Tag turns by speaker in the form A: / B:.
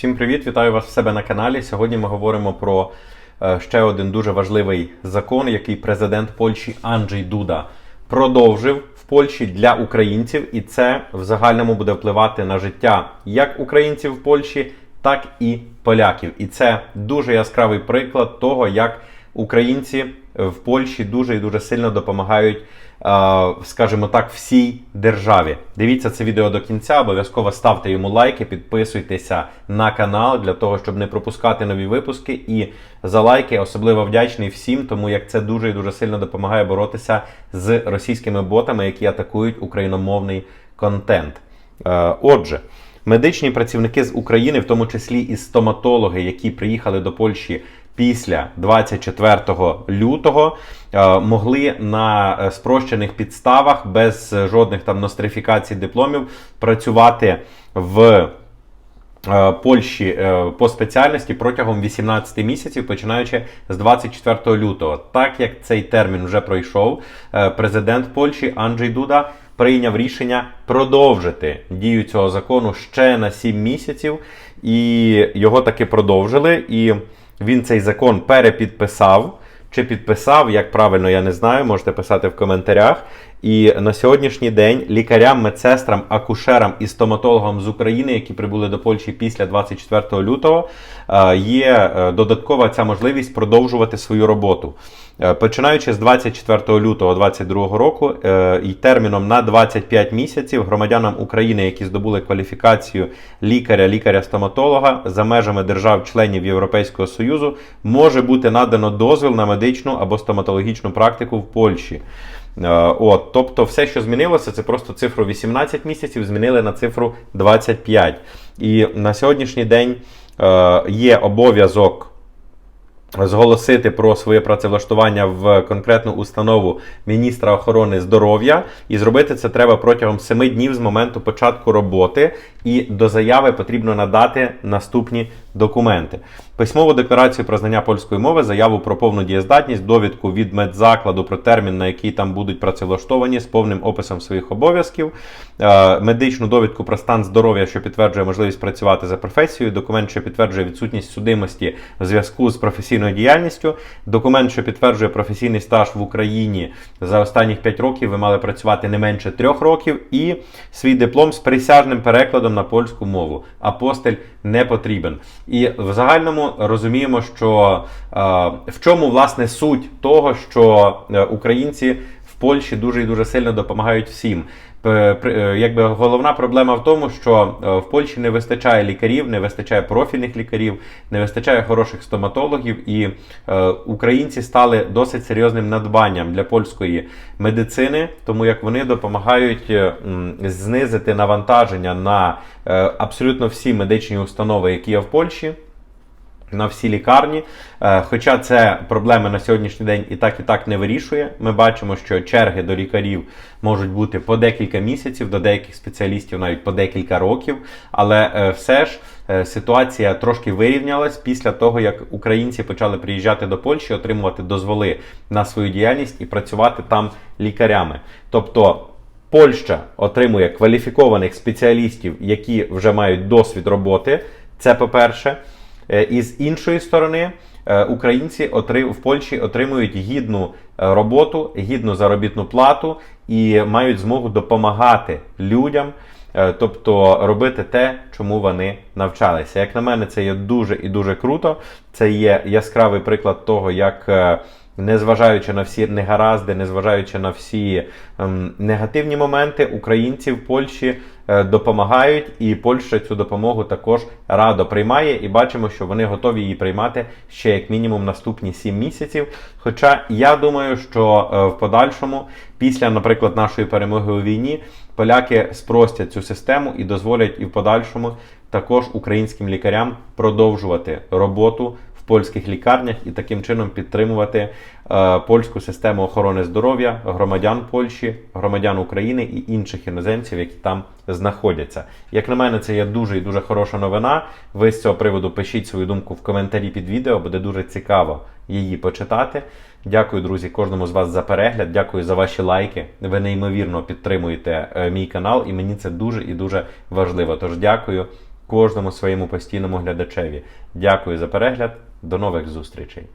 A: Всім привіт, вітаю вас в себе на каналі. Сьогодні ми говоримо про е, ще один дуже важливий закон, який президент Польщі Анджей Дуда продовжив в Польщі для українців, і це в загальному буде впливати на життя як українців в Польщі, так і поляків. І це дуже яскравий приклад того, як українці в Польщі дуже і дуже сильно допомагають, скажімо так, всій державі. Дивіться це відео до кінця, обов'язково ставте йому лайки, підписуйтеся на канал для того, щоб не пропускати нові випуски. І за лайки особливо вдячний всім, тому як це дуже і дуже сильно допомагає боротися з російськими ботами, які атакують україномовний контент. Е, Отже. Медичні працівники з України, в тому числі і стоматологи, які приїхали до Польщі після 24 лютого, е, могли на е, спрощених підставах без жодних там нострифікацій дипломів працювати в. е, Польщі по спеціальності протягом 18 місяців, починаючи з 24 лютого. Так як цей термін вже пройшов, президент Польщі Анджей Дуда прийняв рішення продовжити дію цього закону ще на 7 місяців, і його таки продовжили. І він цей закон перепідписав. Чи підписав, як правильно, я не знаю, можете писати в коментарях. І на сьогоднішній день лікарям, медсестрам, акушерам і стоматологам з України, які прибули до Польщі після 24 лютого, е, є е, додаткова ця можливість продовжувати свою роботу. Е, Починаючи з 24 лютого 2022 року і терміном на 25 місяців громадянам України, які здобули кваліфікацію лікаря, лікаря-стоматолога за межами держав-членів Європейського Союзу, може бути надано дозвіл на медичну або стоматологічну практику в Польщі. Е, От, тобто, все, що змінилося, це просто цифру 18 місяців змінили на цифру 25. І на сьогоднішній день е, є обов'язок зголосити про своє працевлаштування в конкретну установу міністра охорони здоров'я, і зробити це треба протягом 7 днів з моменту початку роботи. І до заяви потрібно надати наступні документи: письмову декларацію про знання польської мови, заяву про повну дієздатність, довідку від медзакладу про термін, на який там будуть працевлаштовані з повним описом своїх обов'язків, е, медичну довідку про стан здоров'я, що підтверджує можливість працювати за професією, документ, що підтверджує відсутність судимості в зв'язку з професійною діяльністю, документ, що підтверджує професійний стаж в Україні за останніх 5 років. Ви мали працювати не менше 3 років, і свій диплом з присяжним перекладом на польську мову. Апостиль не потрібен. І в загальному розуміємо, що е, в чому власне суть того, що е, українці в Польщі дуже і дуже сильно допомагають всім. При- е, Якби головна проблема в тому, що е, в Польщі не вистачає лікарів, не вистачає профільних лікарів, не вистачає хороших стоматологів, і е, українці стали досить серйозним надбанням для польської медицини, тому як вони допомагають е, знизити навантаження на е, абсолютно всі медичні установи, які є в Польщі на всі лікарні. Е, Хоча це проблеми на сьогоднішній день і так і так не вирішує. Ми бачимо, що черги до лікарів можуть бути по декілька місяців, до деяких спеціалістів навіть по декілька років. Але е, все ж е, ситуація трошки вирівнялась після того, як українці почали приїжджати до Польщі, отримувати дозволи на свою діяльність і працювати там лікарями. Тобто. Польща отримує кваліфікованих спеціалістів, які вже мають досвід роботи. Це по-перше. Е, І з іншої сторони, е, українці в Польщі отримують гідну е, роботу, гідну заробітну плату і мають змогу допомагати людям, тобто робити те, чому вони навчалися. Як на мене, це є дуже і дуже круто. Це є яскравий приклад того, як. Незважаючи на всі негаразди, незважаючи на всі ем, негативні моменти, українці в Польщі е, допомагають, і Польща цю допомогу також радо приймає. І бачимо, що вони готові її приймати ще як мінімум наступні 7 місяців. Хоча я думаю, що е, в подальшому, після, наприклад, нашої перемоги у війні, поляки спростять цю систему і дозволять і в подальшому також українським лікарям продовжувати роботу польських лікарнях і таким чином підтримувати е, польську систему охорони здоров'я громадян Польщі, громадян України і інших іноземців, які там знаходяться. Як на мене, це є дуже і дуже хороша новина. Ви з цього приводу пишіть свою думку в коментарі під відео, буде дуже цікаво її почитати. Дякую, друзі, кожному з вас за перегляд. Дякую за ваші лайки. Ви неймовірно підтримуєте е, мій канал, і мені це дуже і дуже важливо. Тож дякую кожному своєму постійному глядачеві. Дякую за перегляд. До нових зустрічей.